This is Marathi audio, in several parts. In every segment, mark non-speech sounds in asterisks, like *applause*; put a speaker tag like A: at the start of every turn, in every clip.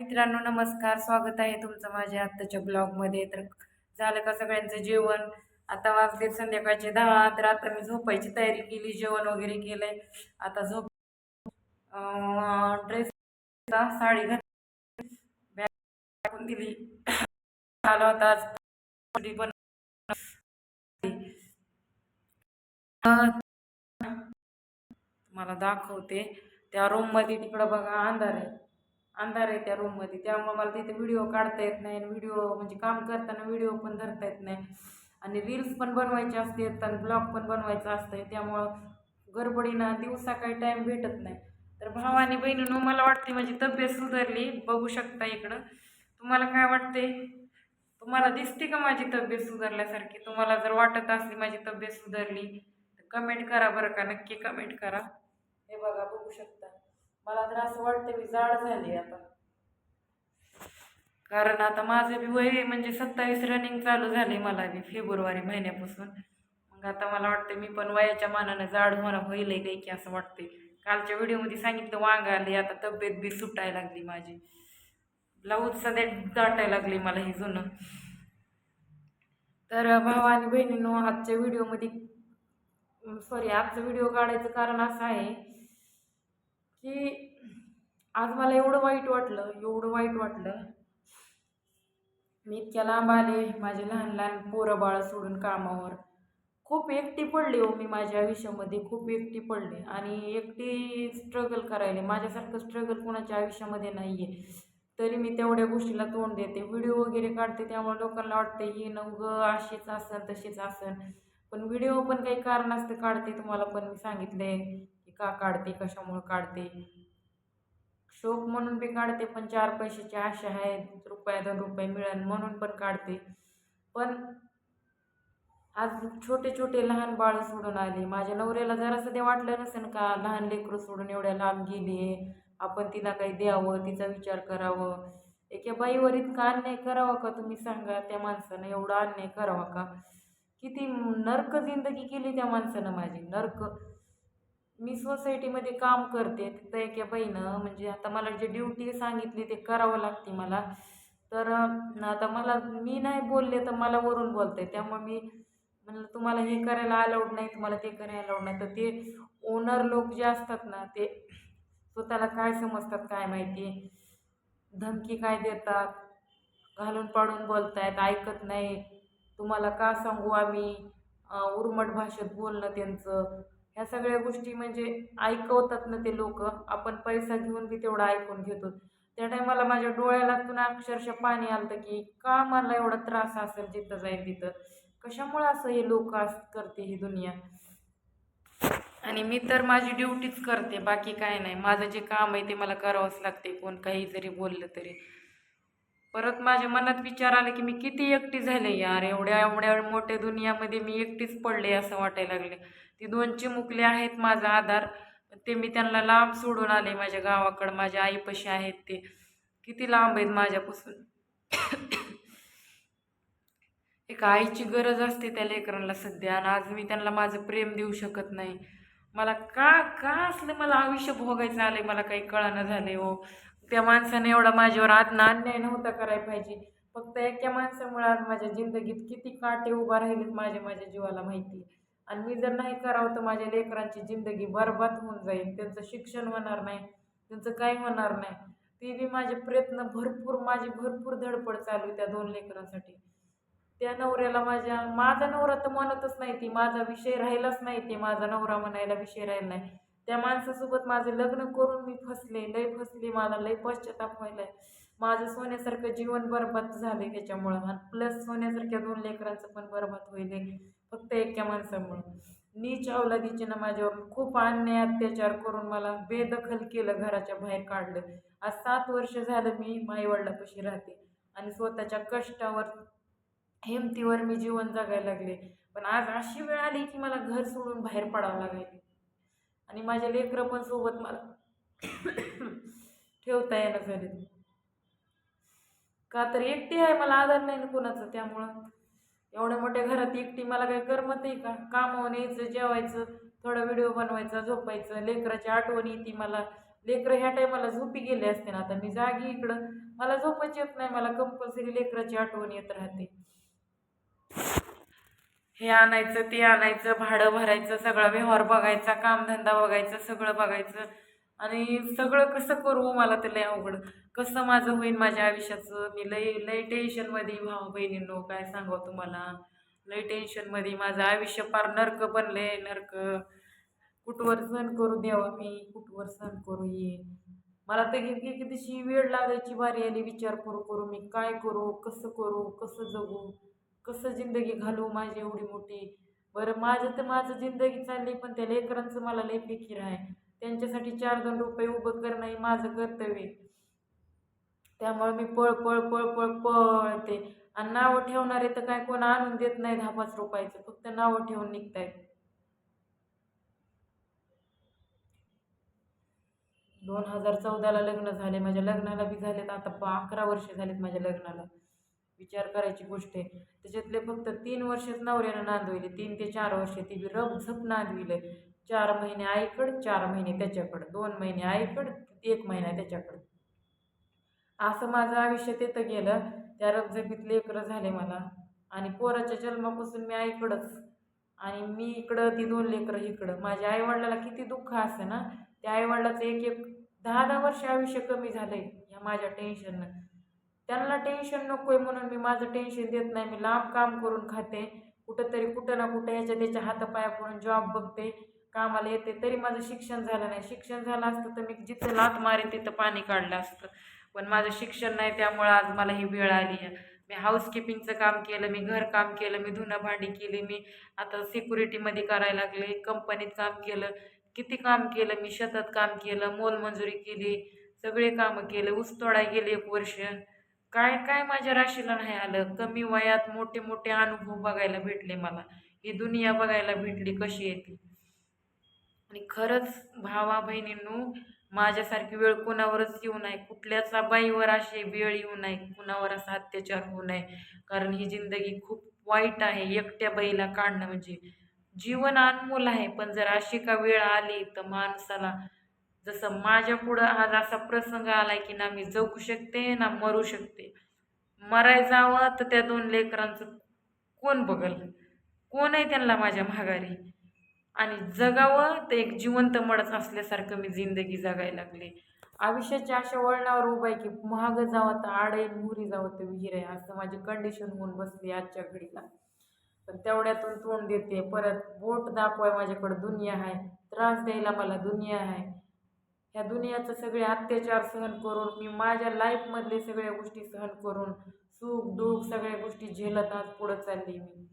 A: मित्रांनो नमस्कार. स्वागत आहे तुमचं माझ्या आत्ताच्या ब्लॉगमध्ये. तर झालं का सगळ्यांचं जेवण? आता वाजले संध्याकाळचे दहा तर आता मी झोपायची तयारी केली जेवण वगैरे केलंय. आता झोप ड्रेस साडी घातली. बॅग टाकून दिली. आलो होता आज पण मला दाखवते. त्या रूममध्ये तिकडं बघा अंधार आहे. अंधार आहे त्या रूममध्ये त्यामुळे मला तिथे व्हिडिओ काढता येत नाही आणि व्हिडिओ म्हणजे काम करताना व्हिडिओ पण धरता येत नाही. आणि रील्स पण बनवायचे असतात आणि ब्लॉग पण बनवायचं असतं त्यामुळं गडबडीनं दिवसा काही टाईम भेटत नाही. तर भावानी बहिणीनं मला वाटते माझी तब्येत सुधारली. बघू शकता इकडं. तुम्हाला काय वाटते तुम्हाला दिसते का माझी तब्येत सुधारल्यासारखी? तुम्हाला जर वाटत असली माझी तब्येत सुधारली तर कमेंट करा बरं का. नक्की कमेंट करा. हे बघा बघू शकता. मला तर असं वाटतं मी जाड झाली आता. कारण आता माझं बी वय म्हणजे सत्तावीस रनिंग चालू झाले मला बी फेब्रुवारी महिन्यापासून. मग आता मला वाटतं मी पण वयाच्या मानानं जाड होणं होईल काही की असं वाटते कालच्या व्हिडिओमध्ये सांगितलं वांग आले आता तब्येत बी सुटायला लागली माझी. ब्लाऊज सध्या दाटायला लागली मला ही जुनं. तर भावा आणि बहिणीनो आजच्या व्हिडिओमध्ये सॉरी आजचा व्हिडिओ काढायचं कारण असं आहे की आज मला एवढं वाईट वाटलं एवढं वाईट वाटलं. मी इतक्या लांब आले माझे लहान लहान पोरं बाळ सोडून कामावर. खूप एकटी पडले हो मी माझ्या आयुष्यामध्ये खूप एकटी पडले. आणि एकटी स्ट्रगल करायले. माझ्यासारखं स्ट्रगल कोणाच्या आयुष्यामध्ये नाही आहे तरी मी तेवढ्या गोष्टीला तोंड देते. व्हिडिओ वगैरे काढते त्यामुळे लोकांना वाटते ही नवगं अशीच असन तशीच असन. पण व्हिडिओ पण काही कारणास्तव काढते तुम्हाला पण मी सांगितले का काढते कशामुळं काढते? शोक म्हणून बी काढते पण चार पैशाची आशा आहे रुपया दोन रुपये मिळेल म्हणून पण काढते. पण आज छोटे छोटे लहान बाळ सोडून आले. माझ्या नवऱ्याला जरासं ते वाटलं नसेल का लहान लेकरं सोडून एवढ्या लांब गेली आहे. आपण तिला काही द्यावं तिचा विचार करावं. एका बाईवर इतका अन्याय करावा का तुम्ही सांगा? त्या माणसानं एवढा अन्याय करावा का? किती नर्क जिंदगी केली त्या माणसानं माझी. नर्क. मी सोसायटीमध्ये काम करते. तिथं एका बाईनं म्हणजे आता मला जे ड्युटी सांगितली ते करावं लागते मला. तर आता मला मी नाही बोलले तर मला वरून बोलते त्यामुळे मी म्हणलं तुम्हाला हे करायला अलाउड नाही तुम्हाला ते करायला अलाउड नाही. तर ते ओनर लोक जे असतात ना ते स्वतःला काय समजतात काय माहिती? धमकी काय देतात? घालून पाडून बोलतायत ऐकत नाही. तुम्हाला का सांगू आम्ही? उर्मट भाषेत बोलणं त्यांचं. ह्या सगळ्या गोष्टी म्हणजे ऐकवतात ना ते लोक. आपण पैसा घेऊन बी तेवढा ऐकून घेतो. त्या टायमाला माझ्या डोळ्याला अक्षरशः पाणी आलं की का मला एवढा त्रास असेल जिथं जाईल तिथं? कशामुळे असं हे लोक करते ही दुनिया? आणि मी तर माझी ड्युटीच करते बाकी काय नाही. माझं जे काम आहे ते मला करावंच लागते कोण काही जरी बोललं तरी. परत माझ्या मनात विचार आले की मी किती एकटी झाले यार एवढ्या एवढ्या मोठ्या दुनियामध्ये मी एकटीच पडले असं वाटायला लागले. ती दोन चिमुकले आहेत माझा आधार ते मी त्यांना लांब सोडून आले माझ्या गावाकडं. माझ्या आईपाशी आहेत ते. किती लांब आहेत माझ्यापासून? *coughs* एक आईची गरज असते त्या लेकरांना सध्या आणि आज मी त्यांना माझं प्रेम देऊ शकत नाही. मला का का असलं मला आयुष्य भोगायचं आलं मला काही कळानं झाले हो. त्या माणसाने एवढा माझ्यावर आत्ना अन्याय नव्हता करायला पाहिजे. फक्त एका माणसामुळे आज माझ्या जिंदगीत किती काटे उभा राहिलेत माझ्या माझ्या जीवाला माहिती आणि मी जर नाही करावं तर माझ्या लेकरांची जिंदगी बरबाद होऊन जाईल. त्यांचं शिक्षण होणार नाही त्यांचं काही होणार नाही. ती बी माझे प्रयत्न भरपूर माझी भरपूर धडपड चालू त्या दोन लेकरांसाठी. त्या नवऱ्याला माझ्या माझा नवरा तर म्हणतच नाही ती माझा विषय राहिलाच नाही ते माझा नवरा म्हणायला विषय राहिला नाही. त्या माणसासोबत माझे लग्न करून मी फसले लय फसले मला लय पश्चाताप व्हायलाय माझं सोन्यासारखं जीवन बरबाद झाले त्याच्यामुळं. आणि प्लस सोन्यासारख्या दोन लेकरांचं पण बरबाद होईल. फक्त एका माणसामुळं. नीच अवलादीचे माझ्यावर खूप अन्याय अत्याचार करून मला बेदखल केलं घराच्या बाहेर काढलं. आज सात वर्ष झालं मी माईवडिलापाशी राहते आणि स्वतःच्या कष्टावर हिमतीवर मी जीवन जगायला लागले. पण आज अशी वेळ आली की मला घर सोडून बाहेर पडावं लागेल. आणि माझ्या लेकरं पण सोबत मला ठेवता येणं झाले का तर एकटी आहे मला आधार नाही ना कुणाचं त्यामुळं. एवढ्या मोठ्या घरात एकटी मला काही करमत आहे का? कामावर यायचं जेवायचं थोडा व्हिडिओ बनवायचा झोपायचं लेकराची आठवण येते मला. लेकरं ह्या टायमाला झोपी गेले असते ना आता मी जागी इकडं. मला झोपच येत नाही मला कंपल्सरी लेकराची आठवण येत राहते. हे आणायचं ते आणायचं भाडं भरायचं सगळा व्यवहार बघायचा कामधंदा बघायचं सगळं बघायचं. आणि सगळं कसं करू मला तर लय अवघड. कसं माझं होईल माझ्या आयुष्याचं? मी लय लय टेन्शनमध्ये भाऊ बहिणींनो काय सांगावं तुम्हाला? लय टेन्शनमध्ये माझं आयुष्य फार नरक बनले नरक. कुठवर सण करू द्यावा मी? कुठवर सण करू ये मला तर किती कितीशी वेळ लागायची बारी आली विचार करू करू मी काय करू कसं करू कसं जगू? कसं जिंदगी घालू माझी एवढी मोठी? बरं माझं तर माझं जिंदगी चालली पण त्या लेकरांचं मला लय फिकीर आहे. त्यांच्यासाठी चार दोन रुपये उभं करणं हे माझं कर्तव्य आहे. त्यामुळे मी पळ पळ पळ पळ पळते. आणि नावं ठेवणारे तर काय कोण आणून देत नाही दहा पाच रुपयाचं. फक्त नावं ठेवून निघतायत. दोन हजार चौदाला लग्न झाले. माझ्या लग्नाला बी झालेत आता अकरा वर्ष झालेत माझ्या लग्नाला. विचार करायची गोष्ट आहे. त्याच्यातले फक्त तीन वर्षच नवऱ्यानं नांदविले. तीन ते चार वर्ष ती बी रब झप नांदविले चार महिने आईकडं चार महिने त्याच्याकडं दोन महिने आईकडं एक महिना त्याच्याकडं. असं माझं आयुष्य तिथं गेलं. त्या रबझपीत लेकरं झाले मला. आणि पोराच्या जन्मापासून मी आईकडंच. आणि मी इकडं ती दोन लेकरं इकडं. माझ्या आईवडिलाला किती दुःख असं ना त्या आईवडिलाचं एक एक दहा दहा वर्ष आयुष्य कमी झालं आहे ह्या माझ्या टेन्शननं त्यांना टेन्शन नको आहे म्हणून मी माझं टेन्शन देत नाही. मी लांब काम करून खाते. कुठंतरी कुठं ना कुठं ह्याच्या त्याच्या हातापाया पडून जॉब बघते. कामाला येते तरी माझं शिक्षण झालं नाही. शिक्षण झालं असतं तर मी जिथं लात मारे तिथं पाणी काढलं असतं. पण माझं शिक्षण नाही त्यामुळं आज मला ही वेळ आली आहे. मी हाऊसकीपिंगचं काम केलं मी घर काम केलं मी धुणं भांडी केली मी आता सिक्युरिटीमध्ये करायला लागले कंपनीत काम केलं. किती काम केलं? मी शेतात काम केलं मोलमजुरी केली सगळे कामं केले ऊसतोडा गेले एक वर्ष. काय काय माझ्या राशीला नाही आलं? कमी वयात मोठे मोठे अनुभव बघायला भेटले मला. ही दुनिया बघायला भेटली कशी येते आणि खरंच भावा बहिणींनो माझ्यासारखी वेळ कोणावरच येऊ नये. कुठल्याच बाईवर अशी वेळ येऊ नये कुणावर असा अत्याचार होऊ नये. कारण ही जिंदगी खूप वाईट आहे एकट्या बाईला काढणं म्हणजे. जीवन अनमोल आहे पण जर अशी का वेळ आली तर माणसाला जसं माझ्या पुढं आज असा प्रसंग आला की ना मी जगू शकते ना मरू शकते. मराय जावं तर त्या दोन लेकरांचं कोण बघल? कोण आहे त्यांना माझ्या माघारी? आणि जगावं ते एक जिवंत मडच असल्यासारखं मी जिंदगी जगायला लागले. आयुष्याच्या अशा वळणावर उभा आहे की महाग जावं तर आड आहे मुरी जावं तर विहीर आहे असं माझी कंडिशन होऊन बसली आजच्या घडीला. पण तेवढ्यातून तोंड देते परत बोट दाखवाय माझ्याकडं दुनिया आहे त्रास द्यायला मला दुनिया आहे. ह्या दुनियाचं सगळे अत्याचार सहन करून मी माझ्या लाईफमधले सगळ्या गोष्टी सहन करून सुख दुःख सगळ्या गोष्टी झेलत आज पुढं चालली मी.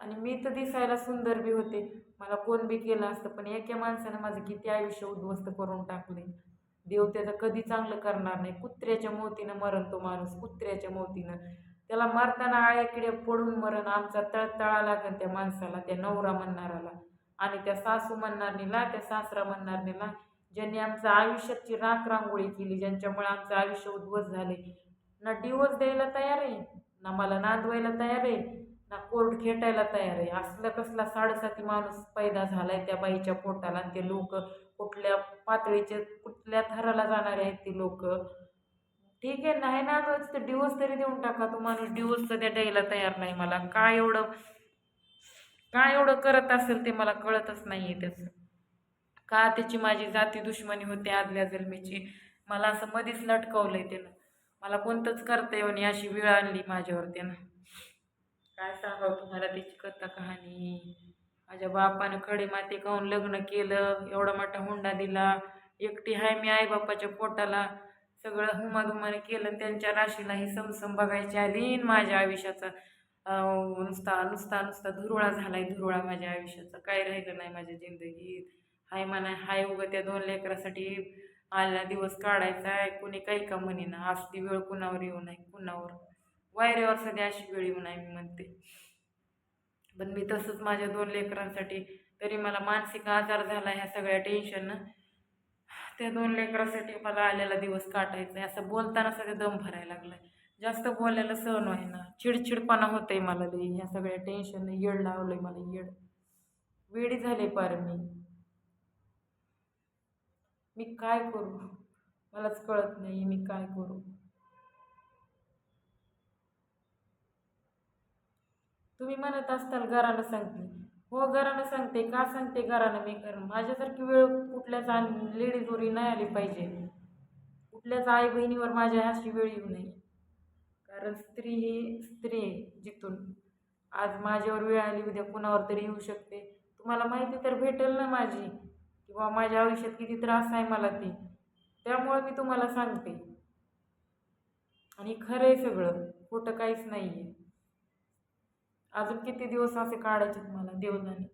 A: आणि मी तर दिसायला सुंदर बी होते. मला कोण बी केलं असतं पण एका माणसानं माझं किती आयुष्य उद्ध्वस्त करून टाकले देव त्याचं कधी चांगलं करणार नाही. कुत्र्याच्या मोतीनं मरण तो माणूस कुत्र्याच्या मोतीनं. त्याला मारताना आळ्याकिड्या पडून मरण आमचा तळतळा लागेल त्या माणसाला त्या नवरा म्हणणाराला आणि त्या सासू म्हणणारणीला त्या सासरा म्हणणारणीला ज्यांनी आमच्या आयुष्याची राख रांगोळी केली ज्यांच्यामुळे आमचं आयुष्य उद्ध्वस्त झाले ना डिवोर्स द्यायला तयार आहे ना मला नांदवायला तयार आहे ना कोर्ट खेटायला तयार आहे. असला कसला साडेसाती माणूस पैदा झालाय त्या बाईच्या पोटाला आणि ते लोक कुठल्या पातळीचे कुठल्या थराला जाणारे आहेत ती लोक. ठीक आहे नाही ना तर डिवोर्स तरी देऊन टाका. तो माणूस डिवोर्स सध्या द्यायला तयार नाही मला. काय एवढं काय एवढं करत असेल ते मला कळतच नाही आहे त्याचं. का त्याची माझी जाती दुश्मनी होती आदल्या जन्मीची? मला असं मधीच आहे त्यानं. मला कोणतंच करता येऊन अशी वेळ आणली माझ्यावर त्यानं. काय सांगावं तुम्हाला त्याची कथा कहाणी? माझ्या बापानं खडे माती खाऊन लग्न केलं एवढा मोठा हुंडा दिला एकटी हाय मी आईबापाच्या पोटाला. सगळं हुमाधुमाने केलं आणि त्यांच्या राशीला ही समसम बघायची आली आणि माझ्या आयुष्याचा. नुसता नुसता नुसता धुरुळा झालाय धुरुळा माझ्या आयुष्याचा. काय राहिलं नाही माझ्या जिंदगीत. हाय म्हणा हाय उगं त्या दोन लेकरासाठी आलेला दिवस काढायचा आहे. कुणी काही का म्हणेना. असती वेळ कुणावर येऊ नाही कुणावर? वायऱ्यावर सध्या अशी वेळ येऊ मी म्हणते. पण मी तसंच माझ्या दोन लेकरांसाठी तरी मला मानसिक आजार झाला ह्या सगळ्या टेन्शननं त्या दोन लेकरांसाठी मला आलेला दिवस काटायचा आहे. असं बोलताना सगळं दम भरायला लागलाय. जास्त बोलायला सहन व्हायना चिडचिडपणा होतंय मला लई. ह्या सगळ्या टेन्शननं येड लावलंय मला येड. वेळी झाले पार मी. मी काय करू? मलाच कळत नाही मी काय करू. तुम्ही म्हणत असताल घरानं सांगते. हो घरानं सांगते. का सांगते घरानं? मी कारण माझ्यासारखी वेळ कुठल्याच लेडीजवरही नाही आली पाहिजे. कुठल्याच आई बहिणीवर माझ्या अशी वेळ येऊ नये. कारण स्त्री ही स्त्री आहे जिथून. आज माझ्यावर वेळ आली उद्या कुणावर तरी येऊ शकते. तुम्हाला माहिती तर भेटेल ना माझी. किंवा माझ्या आयुष्यात किती त्रास आहे मला ते. त्यामुळे मी तुम्हाला सांगते. आणि खरं आहे सगळं. खोटं काहीच नाही आहे अजून किती दिवस असे काढायचे मला देवजाने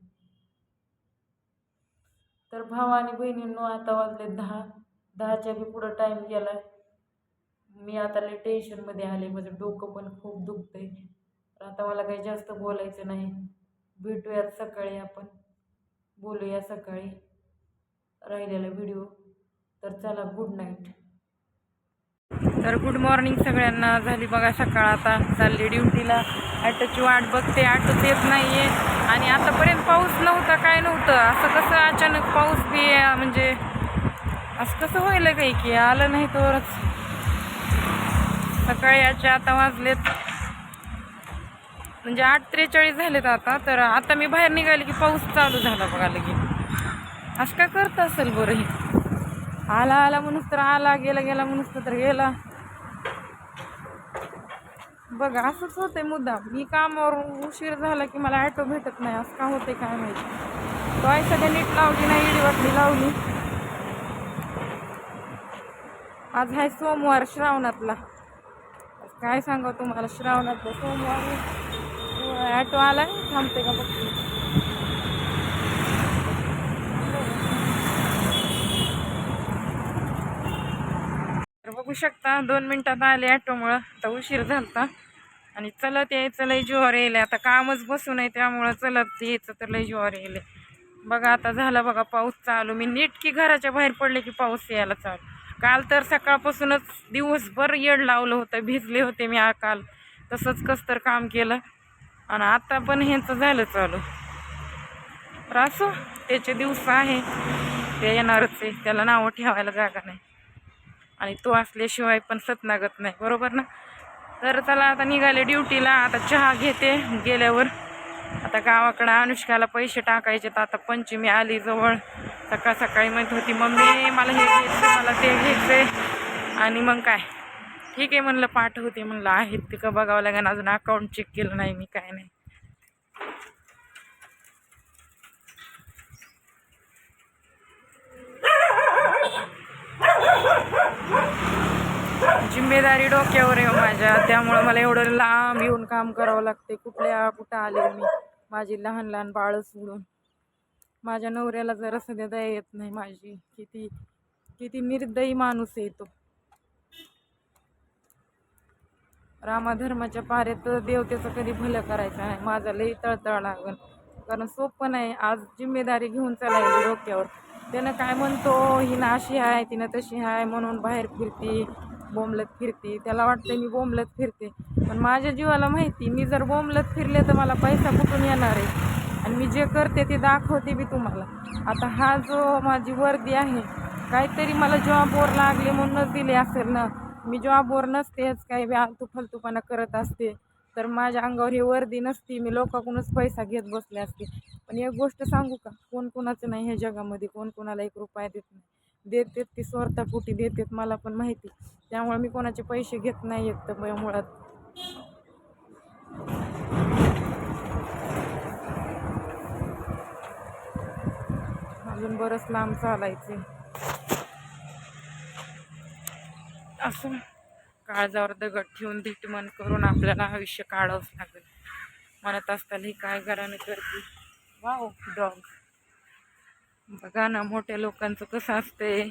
A: तर भाव आणि बहिणींनो आता वाजले दहा. दहाच्या बी पुढं टाईम गेला मी आता लय टेन्शनमध्ये आले. माझं डोकं पण खूप दुखतंय. तर आता मला काही जास्त बोलायचं नाही. भेटूयात सकाळी आपण. बोलूया सकाळी. राहिलेला व्हिडिओ तर चला गुड नाईट तर गुड मॉर्निंग सगळ्यांना. झाली बघा सकाळ आता. चालली ड्युटीला ॲटोची वाट बघते ॲटोच येत नाही आहे आणि आतापर्यंत पाऊस नव्हता काय नव्हतं. असं कसं अचानक पाऊस बी म्हणजे असं कसं व्हायला काही की आलं नाही तरच. सकाळी याचे आता वाजलेत. म्हणजे आठ त्रेचाळीस झालेत आता तर आता मी बाहेर निघाले की पाऊस चालू झाला बघा लगे असं काय करत असेल बरं हे? आला आला म्हणून तर आला गेला गेला म्हणून तर गेला. बघा असंच होतंय मुद्दा मी कामावर उशीर झाला की मला ॲटो भेटत नाही असं का होते काय माहिती? तो सगळ्या नीट लावली नाही इडी वाटली लावली. आज आहे सोमवार श्रावणातला. काय सांगा तुम्हाला श्रावणातला सोमवार ॲटो आला थांबते का बघते. तर बघू शकता दोन मिनिटात आले ॲटोमुळं आता उशीर झालता. आणि चलत यायचं लय जीवावर येईल आता कामच बसून आहे त्यामुळं चलत यायचं तर लय जीवावर येईल बघा आता झालं बघा पाऊस चालू. मी नीटकी घराच्या बाहेर पडले की पाऊस यायला चालू. काल तर सकाळपासूनच दिवसभर येड लावलं होतं भिजले होते मी आ काल. तसंच कस तर काम केलं. आणि आता पण ह्यांचं झालं चालू. रासो असो त्याचे दिवस आहे. ते येणारच आहे. त्याला नावं ठेवायला जागा नाही. आणि तो असल्याशिवाय पण सतनागत नाही. बरोबर ना? तर चला आता निघाले ड्युटीला. आता चहा घेते गेल्यावर. आता गावाकडं अनुष्काला पैसे टाकायचे तर आता पंचमी आली जवळ. सकाळ सकाळी म्हणत होती मम्मी मला हे घ्यायचं मला ते घ्यायचं आणि मग काय? ठीक आहे म्हणलं पाठवते म्हणलं आहेत ते का बघावं लागेल अजून अकाउंट चेक केलं नाही मी काय नाही. जिम्मेदारी डोक्यावर आहे हो माझ्या. त्यामुळं मला एवढं लांब येऊन काम करावं लागते कुठल्या कुठं आले मी? माझी लहान लहान बाळं सोडून. माझ्या नवऱ्याला जरा सध्या येत नाही माझी. किती किती निर्दयी माणूस आहे तो. रामाधर्माच्या पारेत देवतेचं कधी भलं करायचं आहे माझा लई तळतळ लागल कारण सोपं नाही. आज जिम्मेदारी घेऊन चालायची डोक्यावर. त्यानं काय म्हणतो? ही ना अशी आहे तिनं तशी आहे म्हणून बाहेर फिरती. बोंबलत फिरते. त्याला वाटते मी बोंबलत फिरते. पण माझ्या जीवाला माहिती मी जर बोंबलत फिरले तर मला पैसा कुठून येणार आहे? आणि मी जे करते ते दाखवते मी तुम्हाला. आता हा जो माझी वर्दी आहे काहीतरी मला जॉबवर लागले म्हणूनच दिले असेल ना? मी जॉबवर नसतेच काही फालतू फालतूपणा करत असते. तर माझ्या अंगावर ही वर्दी नसती मी लोकांकडूनच पैसा घेत बसले असते. पण एक गोष्ट सांगू का? कोण कोणाचं नाही ह्या जगामध्ये कोण कोणाला एक रुपया देत नाही. देतात ती स्वार्थापोटी देतात मला पण माहिती. त्यामुळे मी कोणाचे पैसे घेत नाही आहेत तर मुळात. अजून बरंच लांब चालायचे. असं. काळजावर दगड ठेवून धीटमन करून आपल्याला आयुष्य काढावंच लागेल. म्हणत असताना ही काय घराने करते? वाव डॉग बघा ना मोठ्या लोकांचं कसं असतंय.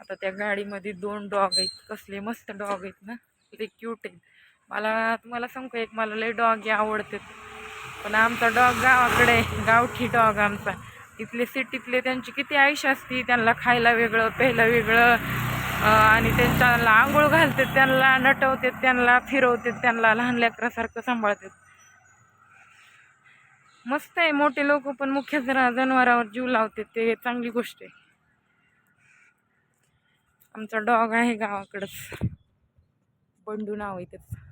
A: आता त्या गाडीमध्ये दोन डॉग आहेत. कसले मस्त डॉग आहेत ना. लई क्यूट आहेत. मला तुम्हाला सांगू एक? मला लई डॉग आवडतात. पण आमचा डॉग गावाकडे आहे, गावठी डॉग आमचा. तिथले सिटीतले त्यांची किती आयुष्य असते त्यांना खायला वेगळं प्यायला वेगळं. आणि त्यांच्याला आंघोळ घालतात त्यांना नटवतात त्यांना फिरवतात त्यांना लहान लेकरासारखं सांभाळतात. मस्त आहे मोठे लोक पण मुख्य जरा जनावरावर जीव लावते ते चांगली गोष्ट आहे. आमचा डॉग आहे गावाकडंच. बंडू नाव आहे त्याचं.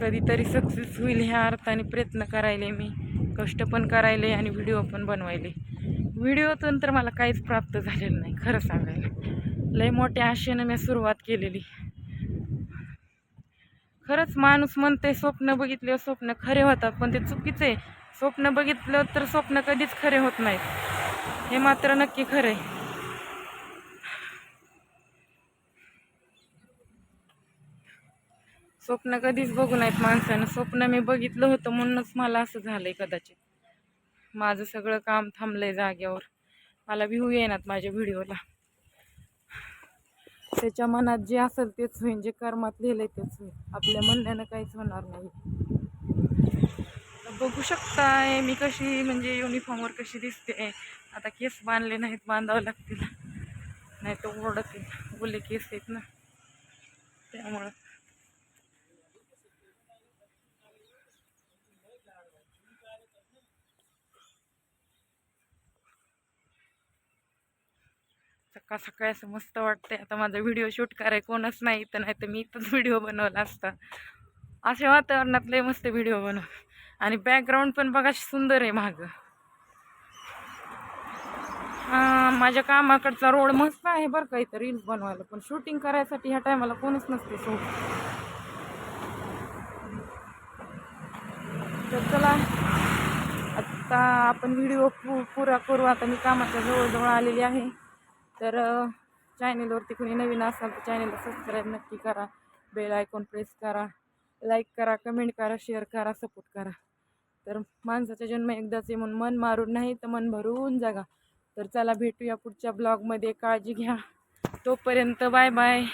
A: कधीतरी सक्सेस होईल ह्या अर्थाने प्रयत्न करायले मी. कष्ट पण करायले आणि व्हिडिओ पण बनवायले. व्हिडिओतून तर मला काहीच प्राप्त झालेलं नाही खरं सांगायला. लय मोठ्या आशेनं मी सुरुवात केलेली. खरंच माणूस म्हणते स्वप्न बघितले स्वप्न खरे होतात पण ते चुकीचं आहे. स्वप्न बघितलं तर स्वप्न कधीच खरे होत नाहीत. हे मात्र नक्की खरं आहे. स्वप्न कधीच बघू नाहीत माणसानं. स्वप्न मी बघितलं होतं म्हणूनच मला असं झालंय कदाचित. माझं सगळं काम थांबलंय जाग्यावर मला व्ह्यू येणार माझ्या व्हिडिओला त्याच्या मनात जे असेल तेच होईल जे कर्मात लिहिलंय तेच होईल आपल्या म्हणण्यानं काहीच होणार नाही. तर बघू शकताय मी कशी म्हणजे युनिफॉर्मवर कशी दिसते. आता केस बांधले नाहीत बांधावं लागतील. नाही तर ओरडतील. बोले केस आहेत ना. त्यामुळं. सकाळ सकाळी असं मस्त वाटतंय? आता माझा व्हिडिओ शूट कराय कोणच नाही तर नाही तर मी इथंच व्हिडिओ बनवला असता. अशा वातावरणात लय मस्त व्हिडिओ बनव. आणि बॅकग्राऊंड पण बघा सुंदर आहे मागं. माझ्या कामाकडचा रोड मस्त आहे बरं का इथं रील्स बनवायला. पण शूटिंग करायसाठी ह्या टायमाला कोणच नसते सो तर चला आता आपण व्हिडिओ पु पुरा करू. आता मी कामाच्या जवळजवळ आलेली आहे. तर चॅनेलवरती कुणी नवीन असाल तर चॅनेलला सबस्क्राईब नक्की करा. बेल आयकॉन प्रेस करा. लाईक करा कमेंट करा शेअर करा सपोर्ट करा. तर माणसाचा जन्म एकदाच आहे म्हणून मन मारून नाही तर मन भरून जागा. तर चला भेटूया पुढच्या ब्लॉगमध्ये काळजी घ्या. तोपर्यंत बाय बाय